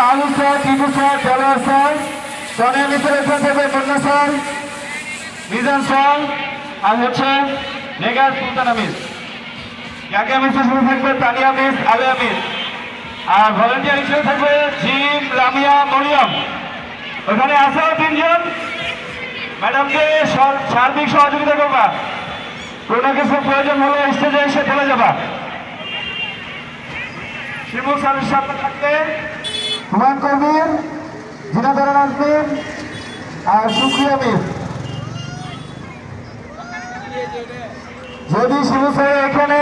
Mahmud sir, Tipu sir Delwar sir Sonia মিসের sir থাকবে Munna sir, Mizan sir, আর হচ্ছে Negar Sultana miss ইয়াকে মিসের সাথে থাকবে তানিয়া মিস আলিয়া মিস আর ভলেন্টিয়ার হিসেবে থাকবে জিম লামিয়া মরিয়ম। ওখানে আসাও তিনজন। ম্যাডামকে সার্বিক সহযোগিতা করবা। কোনো কিছু প্রয়োজন হলে স্টেজে এসে চলে যাবা। শিমুল স্যারের সাথে থাকবে হুমায়ুন কবির জিনাদার নাজমিন আর সুক্রিয়া মিস যদি শিবু স্যার এখানে,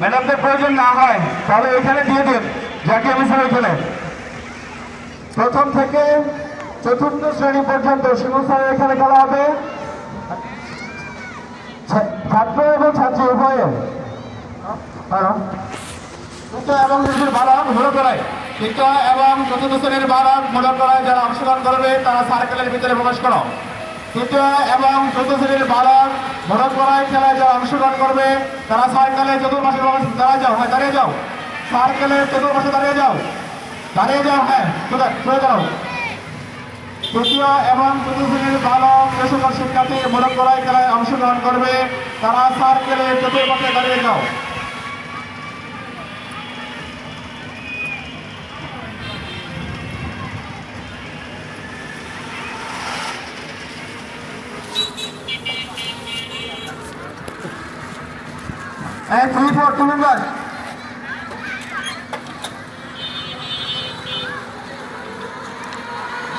ম্যাডামদের প্রয়োজন না হয়, তাহলে এখানে দিয়ে দিন, যাকে আমি স্যার এখানে। প্রথম থেকে চতুর্থ শ্রেণি পর্যন্ত শিবু স্যার এখানে খেলা হবে। ছাত্র এবং ছাত্রী উভয়ে। তৃতীয় এবং নিজের বালক মনে করায় তৃতীয় এবং চতুর্থ শ্রেণির বালক করায় যারা অংশগ্রহণ করবে, তারা সার্কেলের ভিতরে প্রবেশ করো। তৃতীয় এবং চতুর্থ শ্রেণির বালক করায় খেলায় যারা অংশগ্রহণ করবে, তারা সার্কেলে চতুর্মাসে দাঁড়িয়ে যাও হ্যাঁ দাঁড়িয়ে যাও। সার্কেলে চতুর্মাসে দাঁড়িয়ে যাও। দাঁড়িয়ে যাও হ্যাঁ সোজা দাঁড়াও তৃতীয় এবং চতুর্থ শ্রেণির বালক যে সকল শিক্ষার্থী করায় খেলায় অংশগ্রহণ করবে, তারা সার্কেলে চতুর্মাসে দাঁড়িয়ে যাও। And three, four, two members.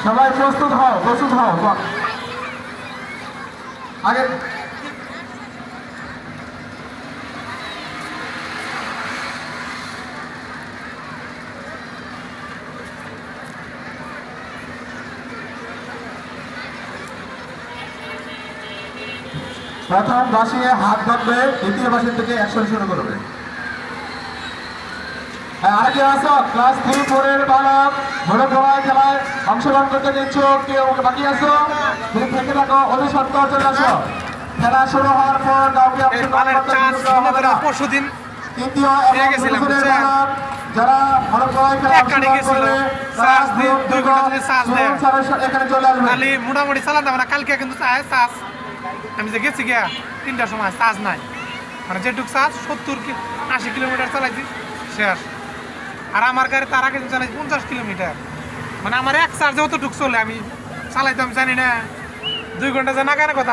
সবাই প্রস্তুত হও প্রস্তুত হও। আগে প্রথম বাসিয়ে হাত ধরবে দ্বিতীয় বাসের থেকে একশো শুরু করবে। আর কেউ আসো ক্লাস থ্রি ফোরের বালক খেলায় অংশগ্রহণ করতে দিচ্ছ কেউ বাকি আসো তুমি থেকে থাকো অতি সত্তর চলে আসো। খেলা শুরু হওয়ার পর কাউকে তৃতীয় যারা মোটামুটি না কালকে কিন্তু চায় চাষ আমি যে গেছি গিয়া তিনটার সময় চার্জ নাই। মানে যেটুক চাষ সত্তর আশি কিলোমিটার চালাইছি, শেষ। আর আমার গাড়ি তার আগে চালাইছি, পঞ্চাশ কিলোমিটার। মানে আমার এক চার্জে অতটুক চলে, আমি চালাইতে আমি জানি না। দুই ঘণ্টা জানা কেন কথা